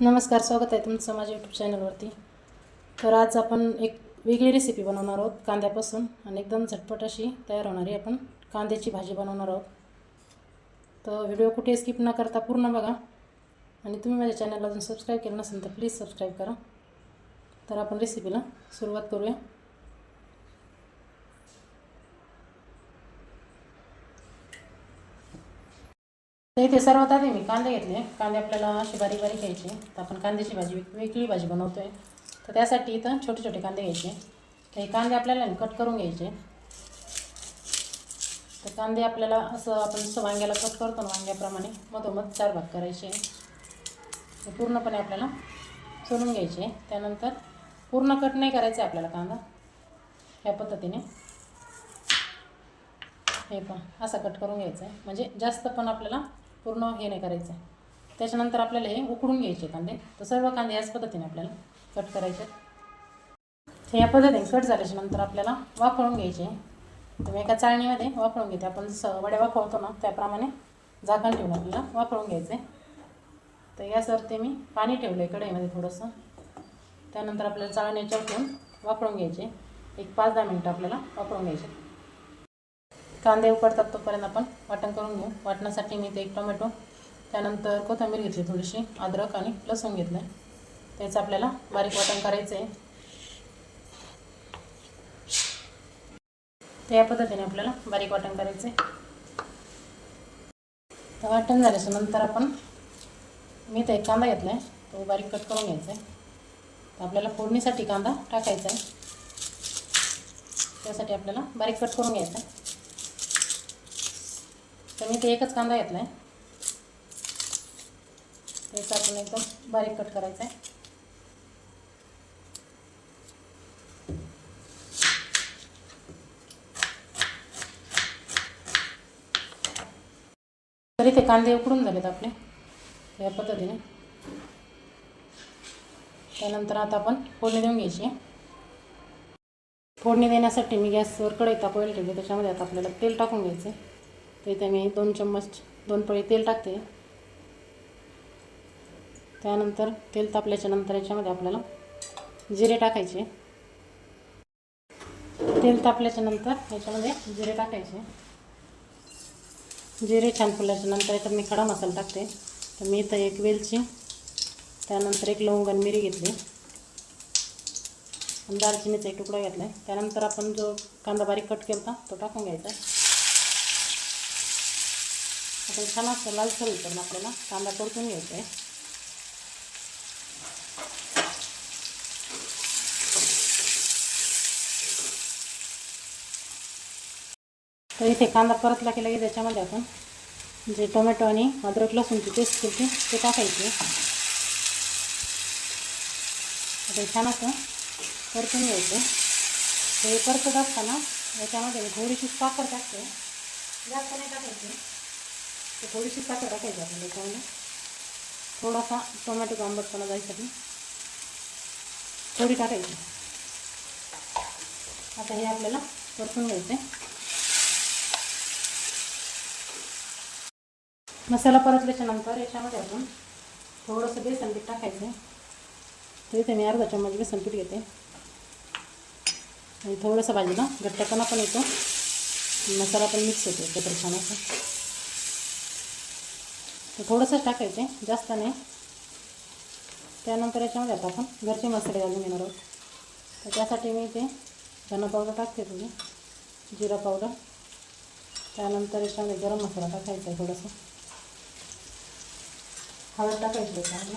नमस्कार स्वागत आहे तुमचं माझ्या यूट्यूब चॅनलवरती तर आज आपण एक वेगळी रेसिपी बनवणार आहोत कांद्यापासून आणि एकदम झटपट अशी तयार होणारी आपण कांद्याची भाजी बनवणार आहोत. तर व्हिडिओ कुठे स्किप न करता पूर्ण बघा. आणि तुम्ही माझ्या चॅनलला अजून सबस्क्राईब केलं नसेल तर प्लीज सबस्क्राईब करा. तर आपण रेसिपीला सुरुवात करूया. तर इथे सर्वात आधी मी कांदे घेतले. कांदे आपल्याला अशी बारीक बारीक घ्यायचे. तर आपण कांद्याची भाजी वेगळी भाजी बनवतो आहे तर त्यासाठी इथं छोटे छोटे कांदे घ्यायचे. तर हे कांदे आपल्याला ना कट करून घ्यायचे. तर कांदे आपल्याला असं आपण जसं वांग्याला कट करतो ना वांग्याप्रमाणे मधोमध चार भाग करायचे. हे पूर्णपणे आपल्याला सोलून घ्यायचे. त्यानंतर पूर्ण कट नाही करायचे आपल्याला कांदा. ह्या पद्धतीने. हे पण असा कट करून घ्यायचा आहे. म्हणजे जास्त पण आपल्याला पूर्ण हे नाही करायचं. आहे त्याच्यानंतर आपल्याला हे उकडून घ्यायचे कांदे. तर सर्व कांदे याच पद्धतीने आपल्याला कट करायचे. हे या पद्धतीने कट झाल्याच्यानंतर आपल्याला वाफळून घ्यायचे. तर मी एका चाळणीमध्ये वाफळून घेते. आपण जसं वड्या वाकळतो ना त्याप्रमाणे झाकण ठेवून आपल्याला वाफळून घ्यायचं. आहे तर यासाठी मी पाणी ठेवलं आहे कढईमध्ये थोडंसं. त्यानंतर आपल्याला चाळणीच्या ठेवून वापरून घ्यायचे. एक पाच दहा मिनटं आपल्याला वापरून घ्यायचे. कांदे उकडतात तोपर्यंत आपण वाटण करून घेऊ. वाटण्यासाठी मी ते एक टोमॅटो त्यानंतर कोथिंबीर घेतली थोडीशी अद्रक आणि लसूण घेतलं आहे त्याचं आपल्याला बारीक वाटण करायचं आहे तर या पद्धतीने आपल्याला बारीक वाटण करायचं आहे तर वाटण झाल्याच्यानंतर आपण मी ते एक कांदा घेतला आहे तो बारीक कट करून घ्यायचा आहे तर आपल्याला फोडणीसाठी कांदा टाकायचा आहे त्यासाठी आपल्याला बारीक कट करून घ्यायचा आहे तर मी ते एकच कांदा घेतला आहे त्याचा आपण एकदम बारीक कट करायचा आहे तरी ते कांदे उकडून झालेत आपले या पद्धतीने. त्यानंतर आता आपण फोडणी देऊन घ्यायची फोडणी देण्यासाठी मी गॅसवर कढई तापवायला ठेवली त्याच्यामध्ये आता आपल्याला तेल टाकून घ्यायचे तर इथे मी दोन चम्मच दोन पळी तेल टाकते. त्यानंतर तेल तापल्याच्या नंतर याच्यामध्ये आपल्याला जिरे टाकायचे. तेल तापल्याच्या नंतर याच्यामध्ये जिरे टाकायचे. जिरे छान फुलल्याच्या नंतर याच्यात मी खडा मसाला टाकते. तर मी इथं एक वेलची त्यानंतर एक लवंग आणि मिरी घेतली. आणि दालचिनीचा एक तुकडा घेतला आहे त्यानंतर आपण जो कांदा बारीक कट केला होता तो टाकून घ्यायचा. आता छान असं लालसर होतं आपल्याला कांदा परतून घ्यायचा आहे तर परतला की लगेच त्याच्यामध्ये आपण जे टोमॅटो आणि अद्रक लसूणची पेस्ट ते टाकायची आता छान असं परतून घ्यायचं हे साखर टाकते जास्त नाही टाकायची तर थोडीशी साखर टाकायची आपण याच्यामध्ये थोडासा टोमॅटो आंबटपणा जायसाठी. थोडी टाकायची. आता हे आपल्याला परतून घ्यायचं आहे मसाला परतल्याच्या नंतर याच्यामध्ये आपण थोडंसं बेसन पीठ टाकायचं आहे तर इथे मी अर्धा चम्मच बेसन पीठ घेते. आणि थोडंसं भाजीला घट्टपणा पण येतो. मसाला पण मिक्स होतो एकत्र छान असं. तर टाकायचं आहे जास्त नाही. त्यानंतर याच्यामध्ये आता आपण घरचे मसाले घालून घेणार आहोत. तर त्यासाठी मी ते धना पावडर टाकते तुम्ही जिरा पावडर. त्यानंतर याच्यामध्ये गरम मसाला टाकायचा आहे थोडंसं. हळद टाकायची त्याच्यामध्ये.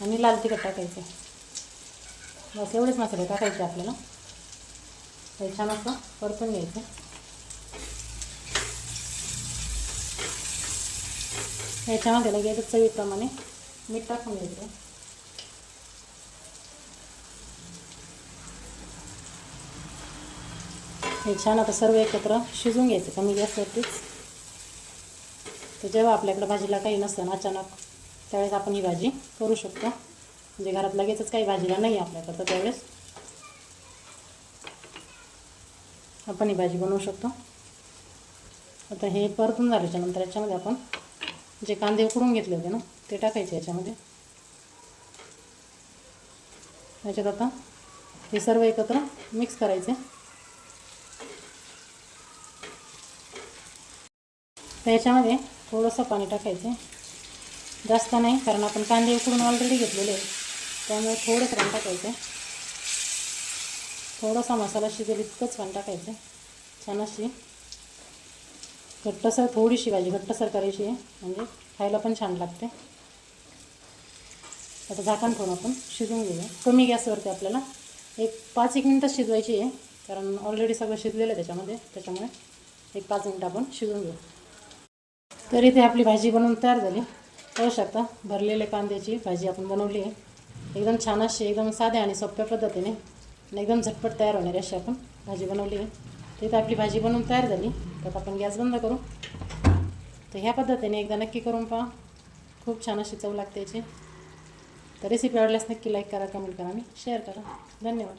आणि लाल तिखट टाकायचे बस एवढेच मसाले टाकायचे आपल्याला. हे छान असं परतून घ्यायचं. याच्यामध्ये लगेच चवीप्रमाणे मीठ टाकून घ्यायचं. हे छान आता सर्व एकत्र शिजून घ्यायचं कमी गॅसवरतीच. तर जेव्हा आपल्याकडं भाजीला काही नसतं अचानक त्यावेळेस आपण ही भाजी करू शकतो. म्हणजे घरात लगेचच काही भाजीला नाही आपल्याकडं तर त्यावेळेस आपण ही भाजी बनवू शकतो. आता हे परतून झाल्याच्यानंतर याच्यामध्ये आपण जे कांदे उकडून घेतले होते ना ते टाकायचे याच्यामध्ये. याच्यात आता हे सर्व एकत्र मिक्स करायचे. तर याच्यामध्ये थोडंसं पाणी टाकायचं. जास्त नाही कारण आपण कांदे उकडून ऑलरेडी घेतलेले आहे त्यामुळे थोडंच पाणी टाकायचं. थोडासा मसाला शिजेल इतकंच पाणी टाकायचं. छान अशी घट्टसर थोडीशी भाजी घट्टसर करायची आहे. म्हणजे खायला पण छान लागते. आता झाकण ठेवून आपण शिजवून घेऊया. कमी गॅसवरती आपल्याला एक पाच एक मिनटं शिजवायची आहे. कारण ऑलरेडी सगळं शिजलेलं आहे त्याच्यामध्ये. त्याच्यामुळे एक पाच मिनटं आपण शिजवून घेऊ. तर इथे आपली भाजी बनवून तयार झाली. पाहू शकता भरलेले कांद्याची भाजी आपण बनवली आहे. एकदम छान अशी एकदम साध्या आणि सोप्या पद्धतीने एकदम झटपट तयार होणारी अशी आपण भाजी बनवली आहे. तर इथे आपली भाजी बनवून तयार झाली. तर आपण गॅस बंद करू. तर ह्या पद्धतीने एकदा नक्की करून पहा. खूप छान अशी चव लागते याची. तर रेसिपी आवडल्यास नक्की लाईक करा कमेंट करा आणि शेअर करा. धन्यवाद.